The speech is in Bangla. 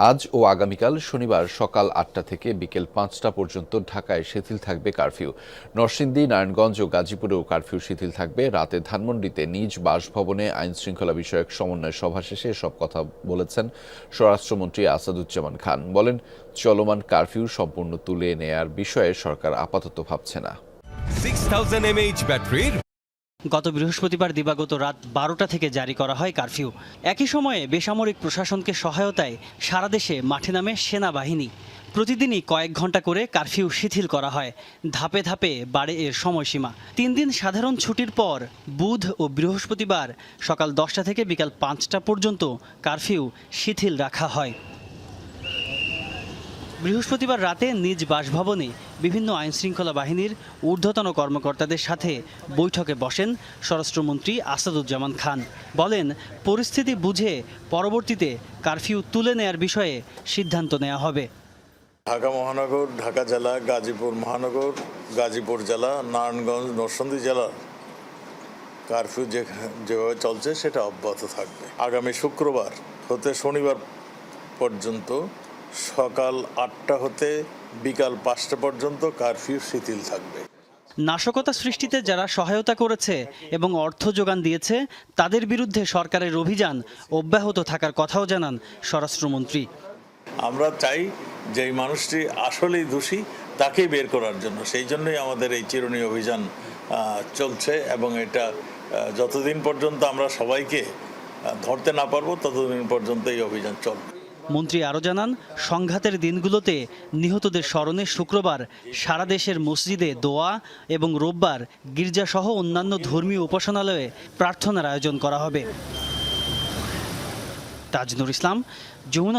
আজ ও আগামীকাল শনিবার সকাল আটটা থেকে বিকেল পাঁচটা পর্যন্ত ঢাকায় শিথিল থাকবে কারফিউ। নরসিংদী, নারায়ণগঞ্জ ও গাজীপুরেও কারফিউ শিথিল থাকবে। রাতে ধানমন্ডিতে নিজ বাসভবনে আইন শৃঙ্খলা বিষয়ক সমন্বয় সভা শেষে সব কথা বলেছেন স্বরাষ্ট্রমন্ত্রী আসাদুজ্জামান খান। বলেন, চলমান কারফিউ সম্পূর্ণ তুলে নেয়ার বিষয়ে সরকার আপাতত ভাবছে না। 6000 mAh ব্যাটারির গত বৃহস্পতিবার দিবাগত রাত বারোটা থেকে জারি করা হয় কারফিউ। একই সময়ে বেসামরিক প্রশাসনকে সহায়তায় সারা দেশে মাঠে নামে সেনাবাহিনী। প্রতিদিনই কয়েক ঘণ্টা করে কারফিউ শিথিল করা হয়। ধাপে ধাপে বাড়ে এর সময়সীমা। তিন দিন সাধারণ ছুটির পর বুধ ও বৃহস্পতিবার সকাল দশটা থেকে বিকাল পাঁচটা পর্যন্ত কারফিউ শিথিল রাখা হয়। বৃহস্পতিবার রাতে নিজ বাসভবনে বিভিন্ন আইনশৃঙ্খলা বাহিনীর ঊর্ধ্বতন কর্মকর্তাদের সাথে বৈঠকে বসেন স্বরাষ্ট্রমন্ত্রী আসাদুজ্জামান খান। বলেন, পরিস্থিতি বুঝে পরবর্তীতে কারফিউ তুলে নেয়ার বিষয়ে সিদ্ধান্ত নেওয়া হবে। ঢাকা মহানগর, ঢাকা জেলা, গাজীপুর মহানগর, গাজীপুর জেলা, নারায়ণগঞ্জ, নরসিংদী জেলা কারফিউ যেভাবে চলছে সেটা অব্যাহত থাকবে। আগামী শুক্রবার হতে শনিবার পর্যন্ত সকাল আটটা হতে বিকাল পাঁচটা পর্যন্ত কারফিউ শিথিল থাকবে। নাশকতা সৃষ্টিতে যারা সহায়তা করেছে এবং অর্থ যোগান দিয়েছে তাদের বিরুদ্ধে সরকারের অভিযান অব্যাহত থাকার কথাও জানান স্বরাষ্ট্রমন্ত্রী। আমরা চাই যে এই মানুষটি আসলেই দোষী তাকে বের করার জন্য। সেই জন্যই আমাদের এই চিরুনি অভিযান চলছে এবং এটা যতদিন পর্যন্ত আমরা সবাইকে ধরতে না পারব ততদিন পর্যন্ত এই অভিযান চলবে। মন্ত্রী আরও জানান, সংঘাতের দিনগুলোতে নিহতদের স্মরণে শুক্রবার সারা দেশের মসজিদে দোয়া এবং রোববার গির্জাসহ অন্যান্য ধর্মীয় উপাসনালয়ে প্রার্থনার আয়োজন করা হবে। তাজনুর ইসলাম, যমুনা